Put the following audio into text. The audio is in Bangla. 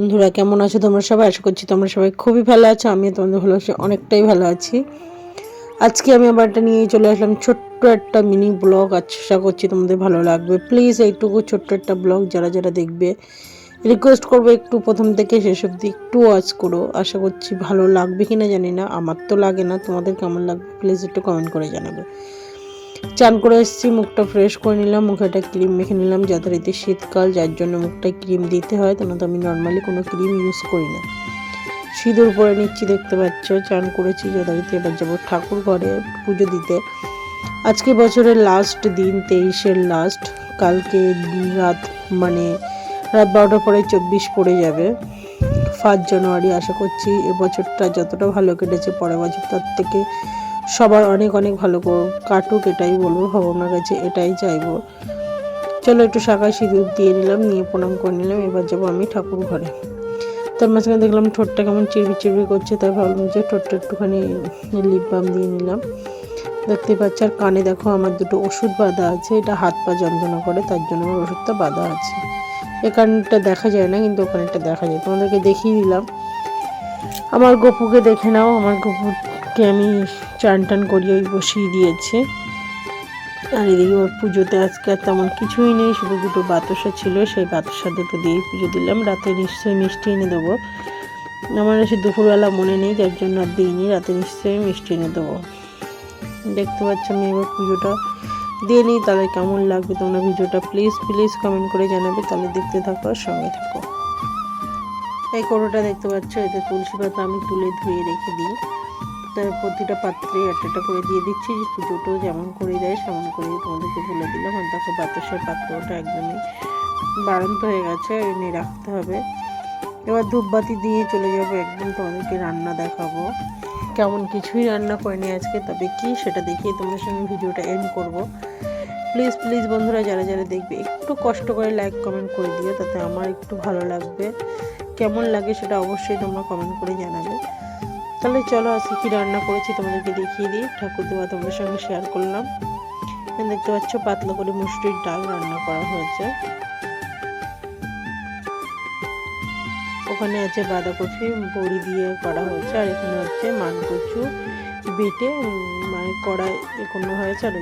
বন্ধুরা, কেমন আছো তোমরা সবাই? আশা করছি তোমরা সবাই খুবই ভালো আছো। আমি তোমাদের ভালো আছি অনেকটাই ভালো আছি। আজকে আমি আবার এটা নিয়ে চলে আসলাম ছোট্ট একটা মিনি ব্লগ আশা করছি তোমাদের ভালো লাগবে। প্লিজ এইটুকু ছোট্ট একটা ব্লগ যারা যারা দেখবে রিকোয়েস্ট করব একটু প্রথম থেকে শেষ অবধি, একটু ওয়াচ করো। আশা করছি ভালো লাগবে কি না জানি না, আমার তো লাগে না। তোমাদের কেমন লাগবে প্লিজ একটু কমেন্ট করে জানাবে। চান করে এসেছি, মুখটা ফ্রেশ করে নিলাম মুখে একটা ক্রিম মেখে নিলাম যথারীতি শীতকাল, যার জন্য মুখটা ক্রিম দিতে হয়, তো তো আমি নর্মালি কোনো ক্রিম ইউজ করি না। সিঁদুর পরে নিচ্ছি, দেখতে পাচ্ছ, চান করেছি, যথারীতি এবার যাব ঠাকুর ঘরে পুজো দিতে। আজকে বছরের লাস্ট দিন, তেইশের লাস্ট কালকে রাত মানে রাত বারোটার পরে চব্বিশ পড়ে যাবে। ফার্স্ট জানুয়ারি, আশা করছি এবছরটা যতটা ভালো কেটেছে, পরের বছর তার থেকে সবার অনেক অনেক ভালো কাটুক, এটাই বলব ভগবানের কাছে এটাই চাইব। চলো একটু শাঁখা সিঁদুর দিয়ে নিলাম, নিয়ে প্রণাম করে নিলাম, এবার যাব আমি ঠাকুর ঘরে। তার মাঝখানে দেখলাম ঠোঁটটা কেমন চিরবি চিরবি করছে, তাই ভাবলাম যে ঠোঁটটা একটুখানি লিপ বাম দিয়ে নিলাম। দেখতে পাচ্ছি, আর কানে দেখো আমার দুটো ওষুধ বাঁধা আছে, এটা হাত পা যন্ত্রণা করে, তার জন্য আমার ওষুধটা বাঁধা আছে। এখানটা দেখা যায় না, কিন্তু ওখানেটা দেখা যায়, তোমাদেরকে দেখিয়ে দিলাম। আমার গপুকে দেখে নাও, আমার গপুকে আমি চান টান করিয়ে ওই বসিয়ে দিয়েছি। আর এদিকে ওর পুজোতে আজকে আর তেমন কিছুই নেই, শুধু দুটো বাতাসা ছিল, সেই বাতাসা দুটো দিয়েই পুজো দিলাম। রাতে নিশ্চয়ই মিষ্টি এনে দেবো। আমার এসে দুপুরবেলা মনে নেই যার জন্য আর দিইনি, রাতে নিশ্চয়ই মিষ্টি এনে দেবো। দেখতে পাচ্ছ আমি এবার পুজোটা দিয়ে নিই, তাহলে কেমন লাগবে তোমরা ভিডিওটা প্লিজ প্লিজ কমেন্ট করে জানাবে, তাহলে দেখতে থাকো আর সঙ্গে থাকো। এই কোটোটা দেখতে পাচ্ছ এতে তুলসী পাতা আমি তুলে ধুয়ে রেখে দিই। প্রতিটা পাত্রে একটা একটা করে দিয়ে দিচ্ছি। যে পুজোটাও যেমন করে দেয় সেমন করে তোমাদেরকে বলে দিলাম। আর দেখো, বাতাসের পাত্রটা একদমই বাড়ন্ত হয়ে গেছে, এনে রাখতে হবে। এবার ধূপবাতি দিয়ে চলে যাব, একদম তোমাদেরকে রান্না দেখাবো। কেমন কিছুই রান্না করিনি আজকে, তবে কি সেটা দেখিয়ে তোমাদের সঙ্গে ভিডিওটা এন্ড করব। প্লিজ প্লিজ বন্ধুরা, যারা যারা দেখবে, একটু কষ্ট করে লাইক কমেন্ট করে দিও, তাতে আমার একটু ভালো লাগবে। কেমন লাগে সেটা অবশ্যই তোমরা কমেন্ট করে জানাবে। তাহলে চলো আজকে কি রান্না করেছি তোমাদেরকে দেখিয়ে দিই। ঠাকুর দেওয়া তোমাদের সঙ্গে শেয়ার করলাম। দেখতে পাচ্ছ পাতলা করে মুসুরির ডাল রান্না করা হয়েছে। ওখানে আছে বাঁধাকপি, বড়ি দিয়ে করা হয়েছে, আর এখানে হচ্ছে মানকচু, বেটে মানে কড়াই এখনও হয়েছে আর